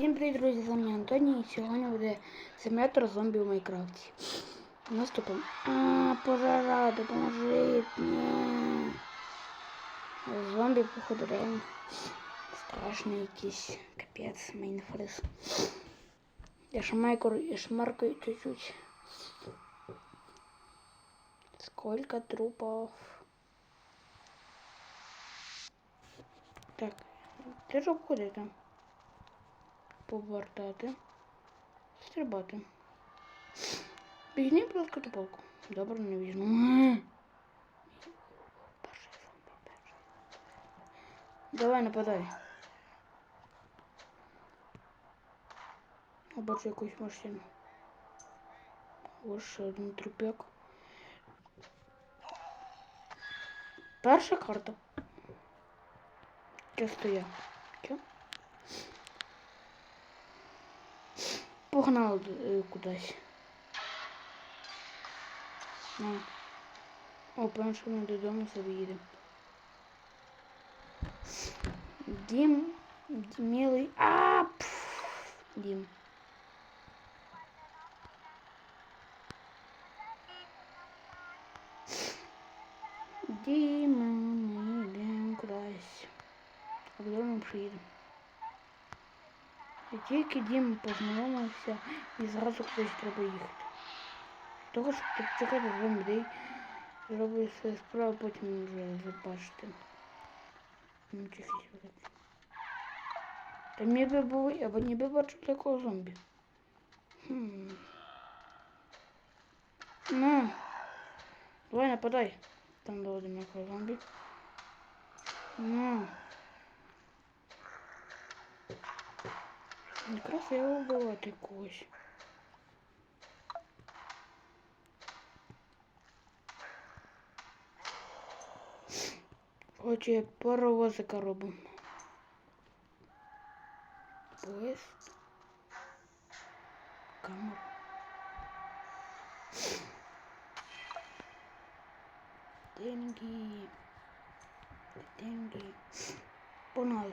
Всім привіт, друзі, з вами Антоній. І сьогодні буде симулятор зомбі в Майнкрафті. Наступимо. А, пожара, допоможіть. Ні. Зомбі, походу, реально страшний якийсь. Капець, майнфриз. Я шмайкор, я шмаркаю чуть-чуть. Сколько трупов? Так, ти ж обходити. Повертати. Стрибати. Бігні, будь ласка, палку. Добре, не візьму. Давай, нападай. Я бачу якусь машину. Ось один трупяк. Перша карта. Часто я. Чо? Погнали е, кудись. На. О, певно, що ми додому собі їдемо. Дім. Милий. А, пф, Дім. Діма, ми йдемо кудись. А куди ми приїдемо? І тільки Дім познайомився і зразу кудись треба їхати. Того, тут чекати двом людей, зроблю свою справу, потім вже забачите. Ну, тихо, тихо. Та ніби був, або ніби бачив такого зомбі. Хм. Ну, давай нападай. Там до одинокого зомбі. Ну. Некрасиво вбивати когось. Хоче паровозика робимо. Поїзд. Камера. Деньги. Деньги. Погнали.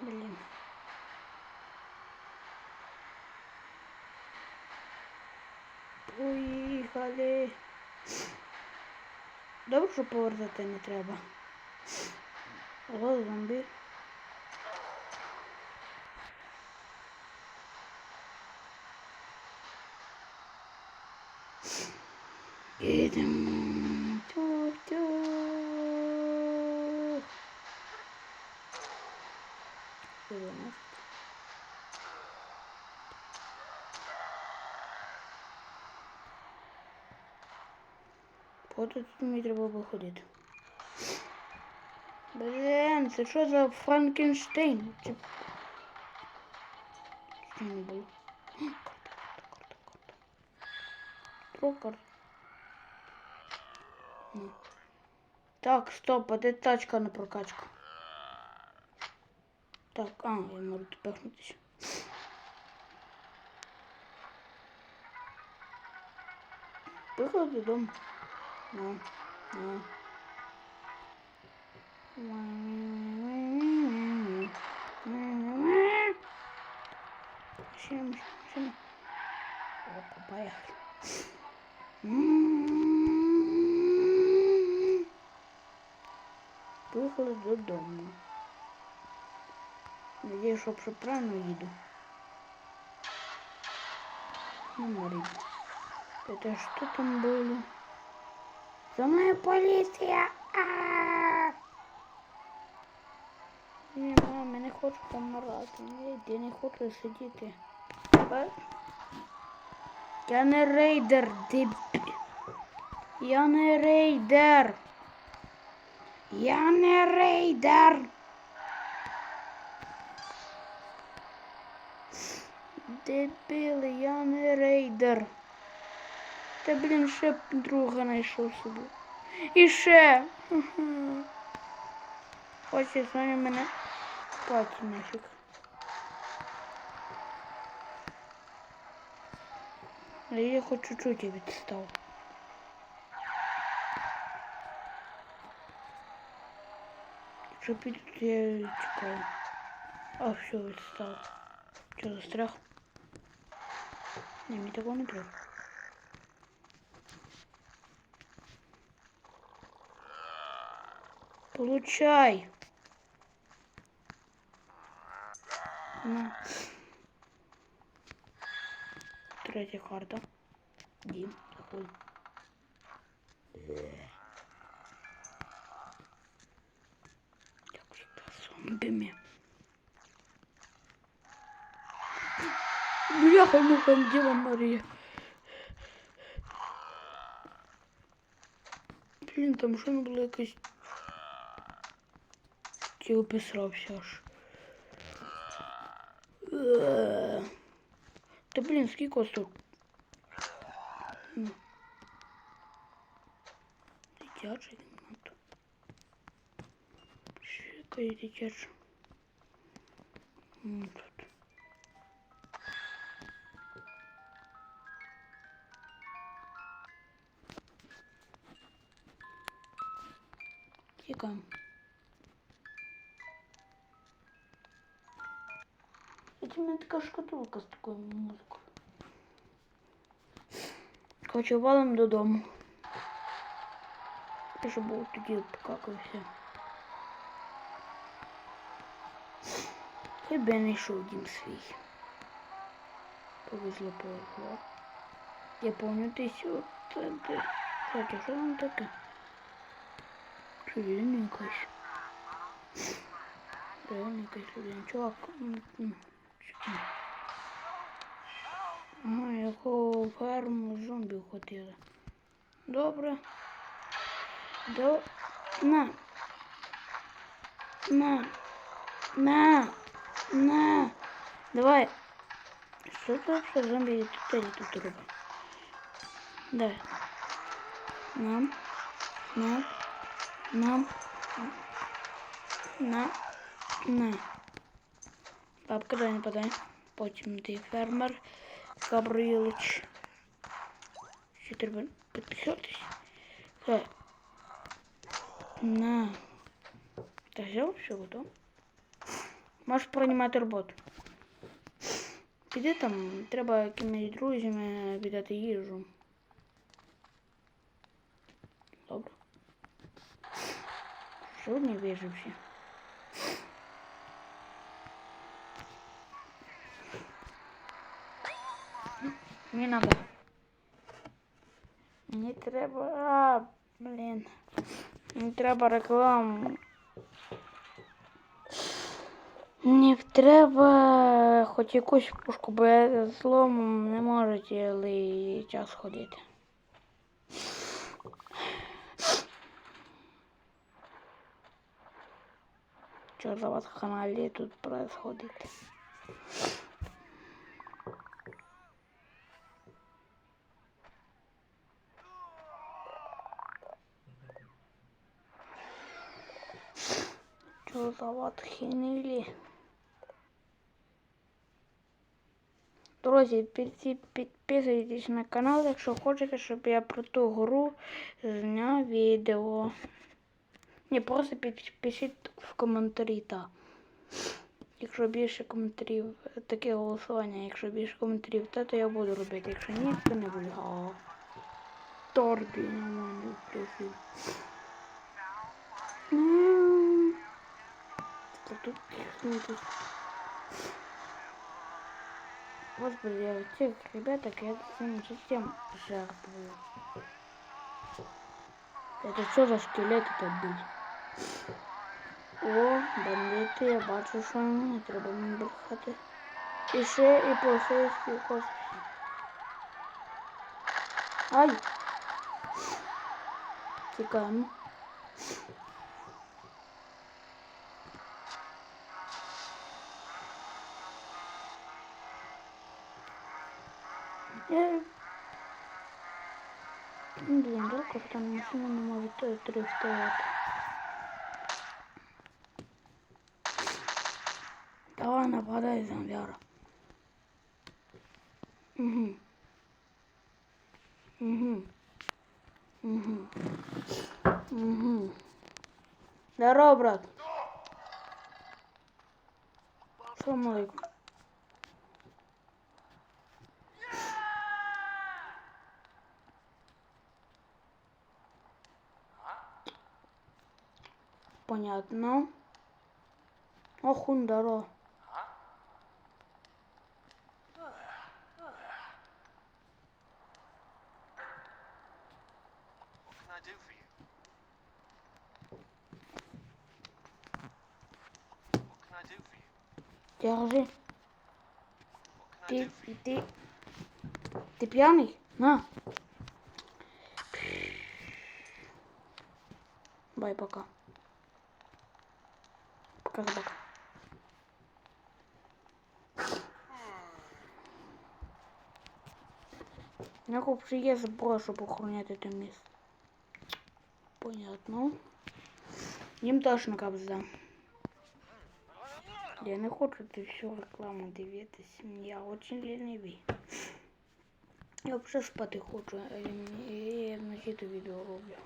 Блін. Поїхали. Добре, що повертати не треба. Ого, зомбі. Їдемо. Тут мені треба виходити. Блін, це що за Франкенштейн? Чи... Що не було? Карта, карта, карта, карта. Карта. Так, стоп, а де тачка на прокачку? Так, а, я можу пихнутися. Поїхали додому. Ну, ну. Машина, машина. Опа, поехали. Поїхали додому. Надіюсь, що все правильно їду. Ну, Марі. Это что там было? За мною поліція! Ні, мама, не хочу помирати. Я не хочу сидіти. Я не рейдер, деб... Я не рейдер. Я не рейдер. Дебіли, я не рейдер. Та блін, ще друга знайшов собі. І ще. Хоче з вами мене паті нафіг. Я хоч чуть-чуть відстав. Якщо підуть, я чекаю. А все, відстав. Що застряг? Ні, мені такого не треба. Получай. На. Третя карта. Дім, заходь. Як же це зомбими? Бляха, муха, Діва Марія. Блін, там що не було якось... Ті обісрався аж. Е. Та блін, скільки ось тут? Ну. Дитячий кімната. Ще якась дитяча. М, Тут. Тікаємо. От у мене така шкатулка з такою музикою. Короче, валом додому. Я ж був тоді покакався. Я би не йшов дім свій. Повезло, повезло. Я помню ти сю. Кстати, що там таке? Людина якась. Реально якась людина. Чувак. м, м, чекай. Ага, яку ферму зомбі хотіли. Добре. До... На. На. На. На. Давай. Що це все зомбі тут тут робить? Дай. Нам. На. Нам. На. На. Бабка, дай не подай. Потім ти фермер Габрилович. Ще треба підписатись. Так. На. Та взяв все готово. Можеш приймати роботу. Піди там, треба якимись друзями віддати їжу. Добре. Сьогодні виживши. Мені надо. Мені треба. А, блін. Мені треба рекламу. Мені треба хоч якусь пушку, бо я з не можу цілий час ходити. Що за вас в каналі тут происходит? За вас? Друзі, підписуйтесь на канал, якщо хочете, щоб я про ту гру зняв відео. Ні, просто підпишіть в коментарі, так. Якщо більше коментарів, таке голосування, якщо більше коментарів, та, то я буду робити. Якщо ні, то не буду. А, Торбі нормально профіль. М. Та тут киснути. Господи, я этих ребяток, я с ними совсем жертвую. Это что за скелет это был? О, бандити, я бачу, що не треба мені брехати. І ще і поліцейський космос. Ай! Тікаємо. Там машина не може дрифтувати. Давай нападай, зомбяра. Угу. Угу. Угу. Угу. Здорово, брат. Салам алейкум. For you? Держи. You? ти, ти п'яний? На. Бай, пока. Пока, собака. Як вообще є зброя, щоб охороняти те місце? Понятно. Їм точно капзда. Я не хочу ти всю рекламу дивитись. Я очень лінивий. Я взагалі спати хочу, я, я вночі то відео роблю.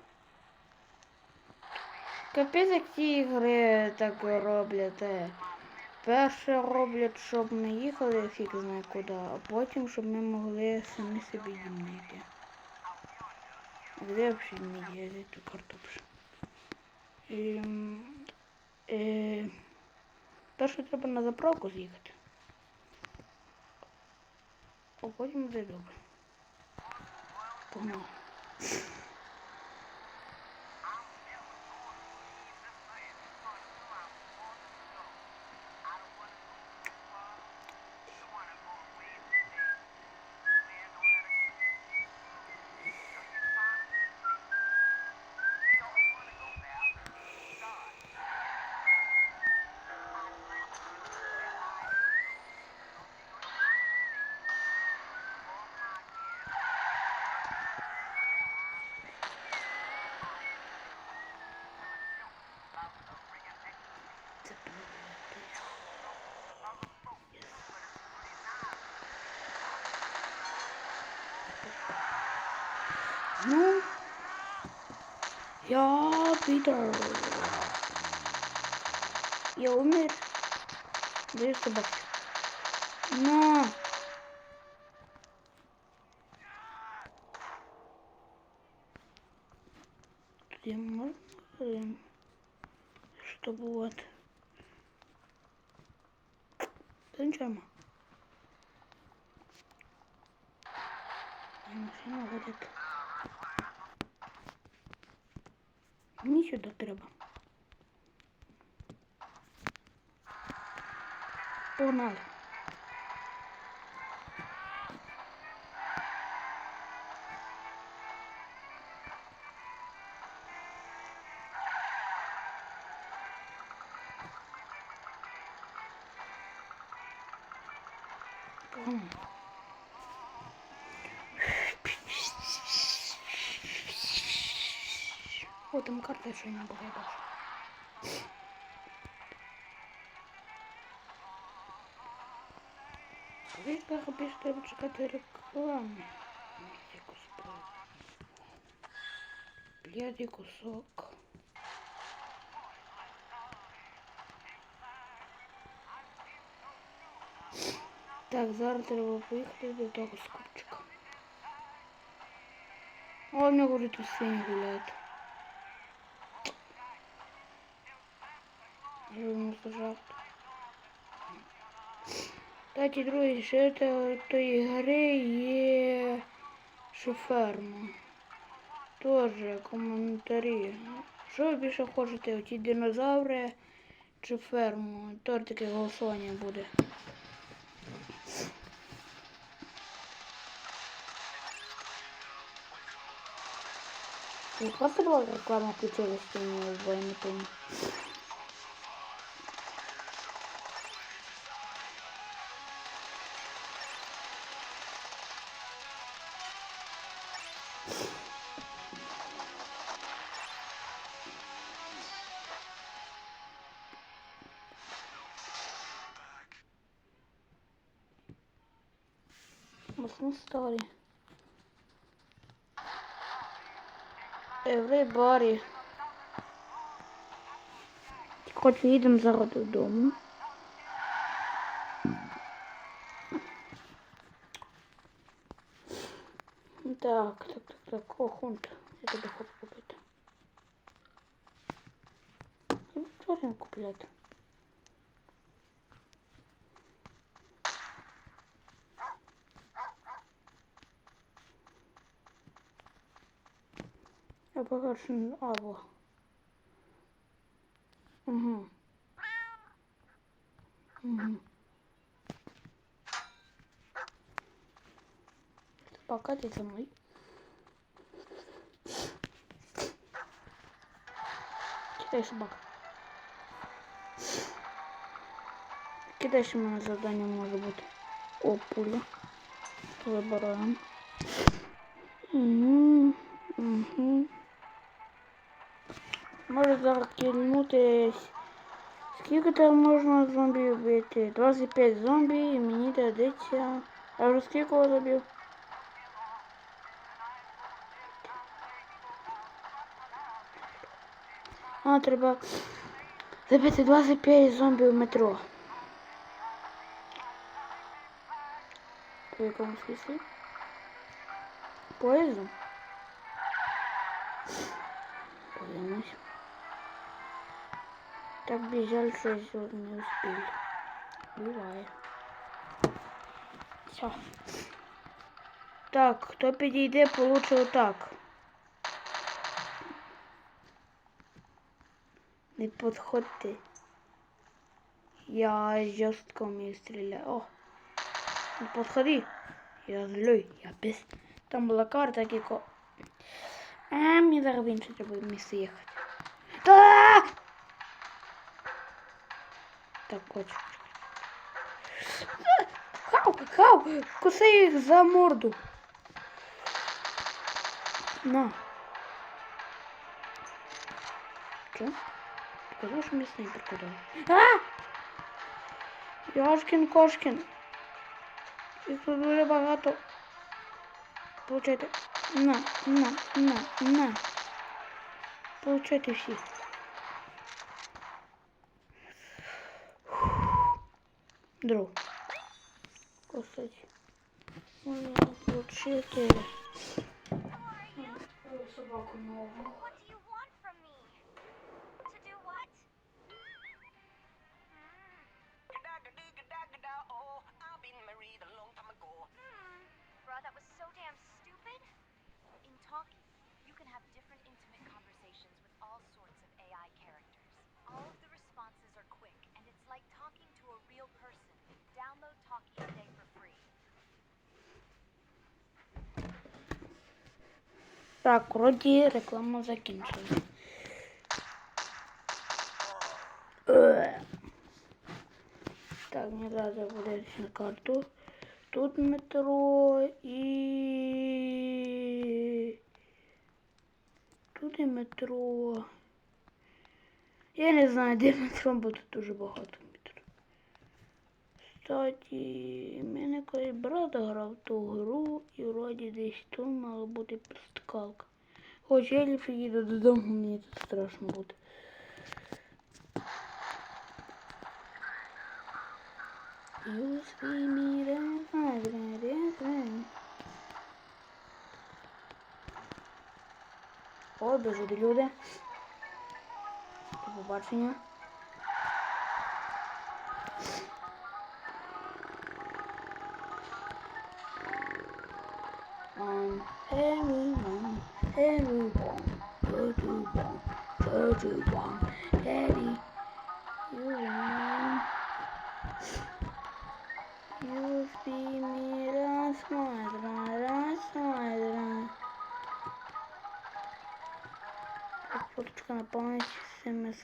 Капець, як ці ігри так роблять. е. Перше роблять, щоб ми їхали фіг знає куди, а потім, щоб ми могли самі собі дім знайти. А де взагалі не є ту картоплю? Ем, е, Перше треба на заправку з'їхати. А потім буде добре. Погнали. Ну, я Питер. Я умер. Дай собаку. На. Где можно? Чтобы вот. И машина водит. Сюди треба. Погнали. Погнали. О, там карта еще не была даже. Ви пишете треба чекати реклами. П'ятий кусок. Так, зараз треба поїхати до того скупчика. А мне меня говорит, все не гуляет. 90 жарт. Таті, друзі, это до тої гри є шоферма. Тоже коментарі. Що ви більше хочете? Оті динозаври чи ферму? Тож таке голосування буде. Просто була реклама включилась, в я. Muslim story. Everybody. Хоч їдемо зараз додому. Так, так, так, так. О, хунт. Я тебе хочу купити. Не купляти? Я пока що не... А, во. Угу. Угу. Пока ты за Кидай собак. Кидай ще в мене завдання може бути. О, пуля. Вибираємо. Угу. Угу. Може зараз кільнутись. Там можна зомбі вбити? 25 зомбі і мені дадеться. А вже скільки я А, треба забити 25 зомбі в метро. По якому смислі? Поїздом? Подивимось. Так я сьогодні не успів. Буває. Все. Так, хто підійде, получше отак. Не підходьте. Я жорстко вмію стріляти. О! Не підходи. Я злой, я без. Там була карта, яка... А, мені зараз в інше треба місце їхати. Та! Так, хочу. Хау, хау, кусай їх за морду. На. Що? Сказав, що снайпер куди. А! Яшкін кошкін. Їх тут дуже багато. Получайте. На, на, на, на. Получайте всі. Дров. Косать. Можна получити. Собаку нову. In talking, you can have different intimate conversations with all sorts of AI characters. All of the responses are quick, and it's like talking to a real person. Download Talkie today for free. Так, вроді реклама закінчилась. Е. Так, мені треба буде на карту. Тут метро і... Тут і метро. Я не знаю, де метро, бо тут дуже багато метро. Кстати, мене колись брат грав ту гру і вроді десь тут мала бути присткалка. Хоч я ліпше їду додому, мені тут страшно буде. You see me dance, I dance. О, біжуть люди. До побачення. On everyone, everyone, everyone, everyone,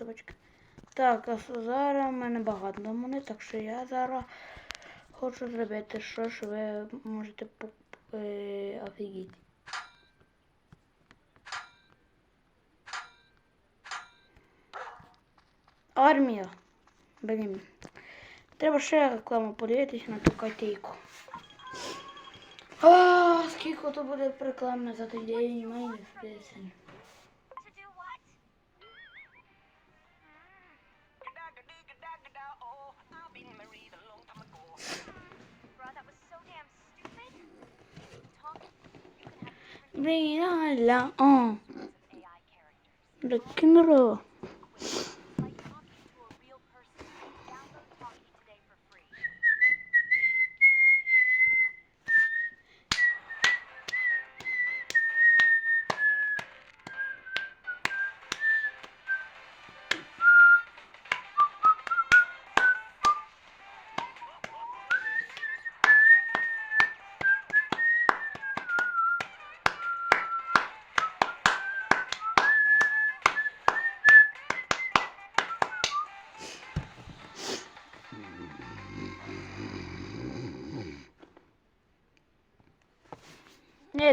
з. Так, а зараз в мене багато монет, так що я зараз хочу зробити, що ж ви можете е, офігіти. Армія. Блін. Треба ще рекламу подивитися на ту котейку. А, скільки то буде реклами за той день, мені пісень. ബ്രെയിനല്ല ആ. എടുക്കുന്നോ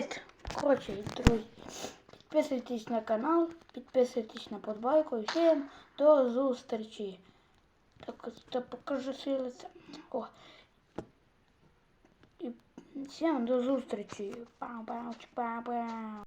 Нет, коротше, друзі. Підписуйтесь на канал, підписуйтесь на подбайку і всім до зустрічі. Так, та покажу силиця. О. І всім до зустрічі. Пау-пау, пау-пау.